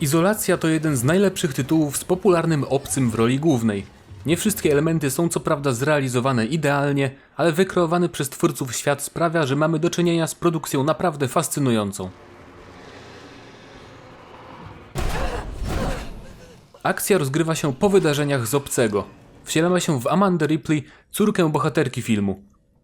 Izolacja to jeden z najlepszych tytułów z popularnym obcym w roli głównej. Nie wszystkie elementy są co prawda zrealizowane idealnie, ale wykreowany przez twórców świat sprawia, że mamy do czynienia z produkcją naprawdę fascynującą. Akcja rozgrywa się po wydarzeniach z Obcego. Wcielamy się w Amandę Ripley, córkę bohaterki filmu.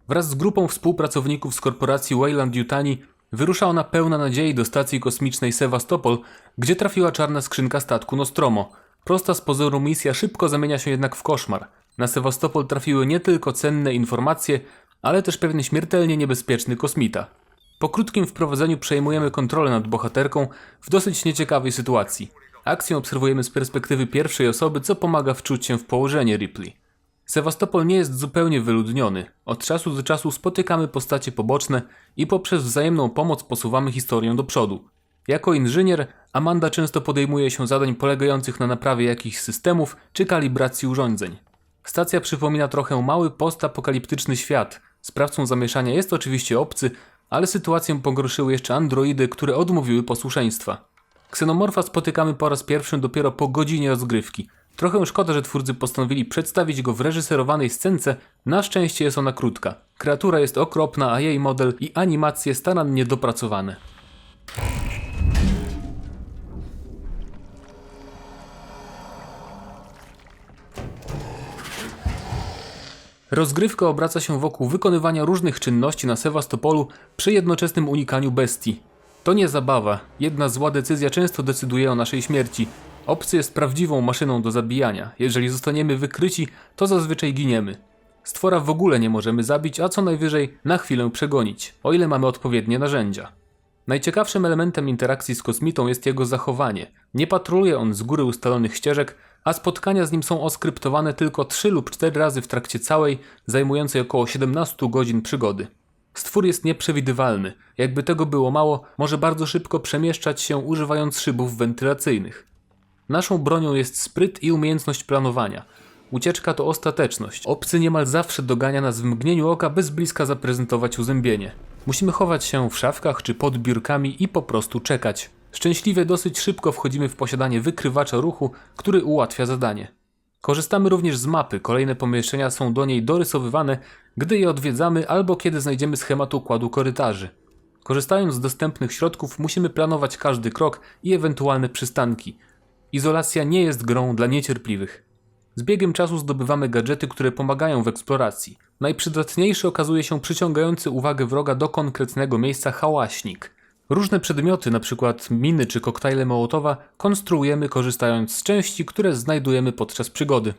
Wraz z grupą współpracowników z korporacji Wayland Yutani wyrusza ona pełna nadziei do stacji kosmicznej Sewastopol, gdzie trafiła czarna skrzynka statku Nostromo. Prosta z pozoru misja szybko zamienia się jednak w koszmar. Na Sewastopol trafiły nie tylko cenne informacje, ale też pewien śmiertelnie niebezpieczny kosmita. Po krótkim wprowadzeniu przejmujemy kontrolę nad bohaterką w dosyć nieciekawej sytuacji. Akcję obserwujemy z perspektywy pierwszej osoby, co pomaga wczuć się w położenie Ripley. Sewastopol nie jest zupełnie wyludniony. Od czasu do czasu spotykamy postacie poboczne i poprzez wzajemną pomoc posuwamy historię do przodu. Jako inżynier, Amanda często podejmuje się zadań polegających na naprawie jakichś systemów czy kalibracji urządzeń. Stacja przypomina trochę mały postapokaliptyczny świat. Sprawcą zamieszania jest oczywiście obcy, ale sytuację pogorszyły jeszcze androidy, które odmówiły posłuszeństwa. Ksenomorfa spotykamy po raz pierwszy dopiero po godzinie rozgrywki. Trochę szkoda, że twórcy postanowili przedstawić go w reżyserowanej scence, na szczęście jest ona krótka. Kreatura jest okropna, a jej model i animacje starannie dopracowane. Rozgrywka obraca się wokół wykonywania różnych czynności na Sewastopolu przy jednoczesnym unikaniu bestii. To nie zabawa. Jedna zła decyzja często decyduje o naszej śmierci. Obcy jest prawdziwą maszyną do zabijania. Jeżeli zostaniemy wykryci, to zazwyczaj giniemy. Stwora w ogóle nie możemy zabić, a co najwyżej na chwilę przegonić, o ile mamy odpowiednie narzędzia. Najciekawszym elementem interakcji z kosmitą jest jego zachowanie. Nie patroluje on z góry ustalonych ścieżek, a spotkania z nim są oskryptowane tylko 3 lub 4 razy w trakcie całej, zajmującej około 17 godzin przygody. Stwór jest nieprzewidywalny. Jakby tego było mało, może bardzo szybko przemieszczać się używając szybów wentylacyjnych. Naszą bronią jest spryt i umiejętność planowania. Ucieczka to ostateczność. Obcy niemal zawsze dogania nas w mgnieniu oka, by z bliska zaprezentować uzębienie. Musimy chować się w szafkach czy pod biurkami i po prostu czekać. Szczęśliwie dosyć szybko wchodzimy w posiadanie wykrywacza ruchu, który ułatwia zadanie. Korzystamy również z mapy, kolejne pomieszczenia są do niej dorysowywane, gdy je odwiedzamy albo kiedy znajdziemy schemat układu korytarzy. Korzystając z dostępnych środków musimy planować każdy krok i ewentualne przystanki. Izolacja nie jest grą dla niecierpliwych. Z biegiem czasu zdobywamy gadżety, które pomagają w eksploracji. Najprzydatniejszy okazuje się przyciągający uwagę wroga do konkretnego miejsca hałaśnik. Różne przedmioty, np. miny czy koktajle Mołotowa, konstruujemy korzystając z części, które znajdujemy podczas przygody.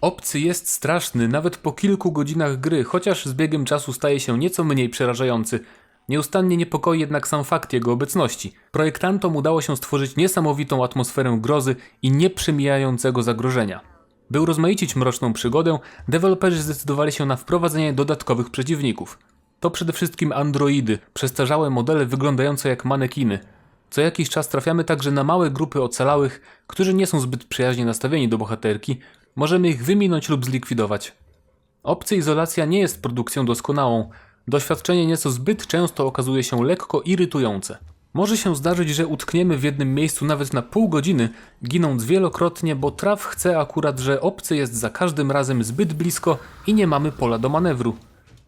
Obcy jest straszny nawet po kilku godzinach gry, chociaż z biegiem czasu staje się nieco mniej przerażający. Nieustannie niepokoi jednak sam fakt jego obecności. Projektantom udało się stworzyć niesamowitą atmosferę grozy i nieprzemijającego zagrożenia. By urozmaicić mroczną przygodę, deweloperzy zdecydowali się na wprowadzenie dodatkowych przeciwników. To przede wszystkim androidy, przestarzałe modele wyglądające jak manekiny. Co jakiś czas trafiamy także na małe grupy ocalałych, którzy nie są zbyt przyjaźnie nastawieni do bohaterki. Możemy ich wyminąć lub zlikwidować. Obcy izolacja nie jest produkcją doskonałą. Doświadczenie nieco zbyt często okazuje się lekko irytujące. Może się zdarzyć, że utkniemy w jednym miejscu nawet na pół godziny, ginąc wielokrotnie, bo traf chce akurat, że obcy jest za każdym razem zbyt blisko i nie mamy pola do manewru.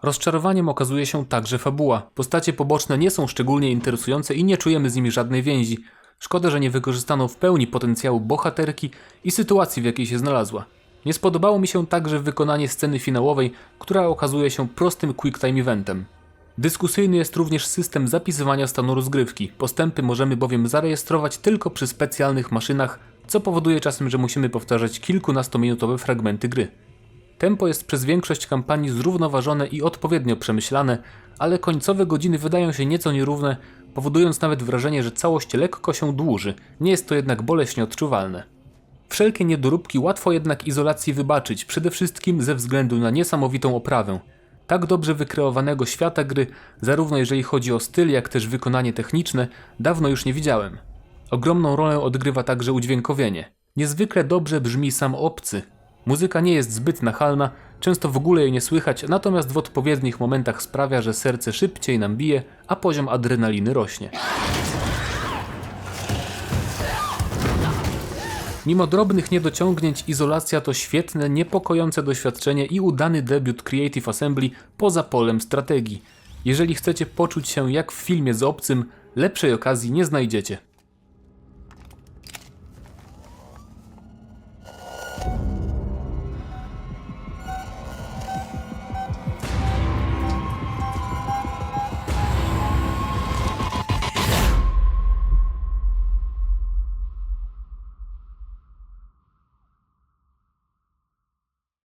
Rozczarowaniem okazuje się także fabuła. Postacie poboczne nie są szczególnie interesujące i nie czujemy z nimi żadnej więzi. Szkoda, że nie wykorzystano w pełni potencjału bohaterki i sytuacji, w jakiej się znalazła. Nie spodobało mi się także wykonanie sceny finałowej, która okazuje się prostym quick time eventem. Dyskusyjny jest również system zapisywania stanu rozgrywki. Postępy możemy bowiem zarejestrować tylko przy specjalnych maszynach, co powoduje czasem, że musimy powtarzać kilkunastominutowe fragmenty gry. Tempo jest przez większość kampanii zrównoważone i odpowiednio przemyślane, ale końcowe godziny wydają się nieco nierówne, powodując nawet wrażenie, że całość lekko się dłuży. Nie jest to jednak boleśnie odczuwalne. Wszelkie niedoróbki łatwo jednak izolacji wybaczyć, przede wszystkim ze względu na niesamowitą oprawę. Tak dobrze wykreowanego świata gry, zarówno jeżeli chodzi o styl, jak też wykonanie techniczne, dawno już nie widziałem. Ogromną rolę odgrywa także udźwiękowienie. Niezwykle dobrze brzmi sam obcy. Muzyka nie jest zbyt nachalna, często w ogóle jej nie słychać, natomiast w odpowiednich momentach sprawia, że serce szybciej nam bije, a poziom adrenaliny rośnie. Mimo drobnych niedociągnięć, izolacja to świetne, niepokojące doświadczenie i udany debiut Creative Assembly poza polem strategii. Jeżeli chcecie poczuć się jak w filmie z obcym, lepszej okazji nie znajdziecie.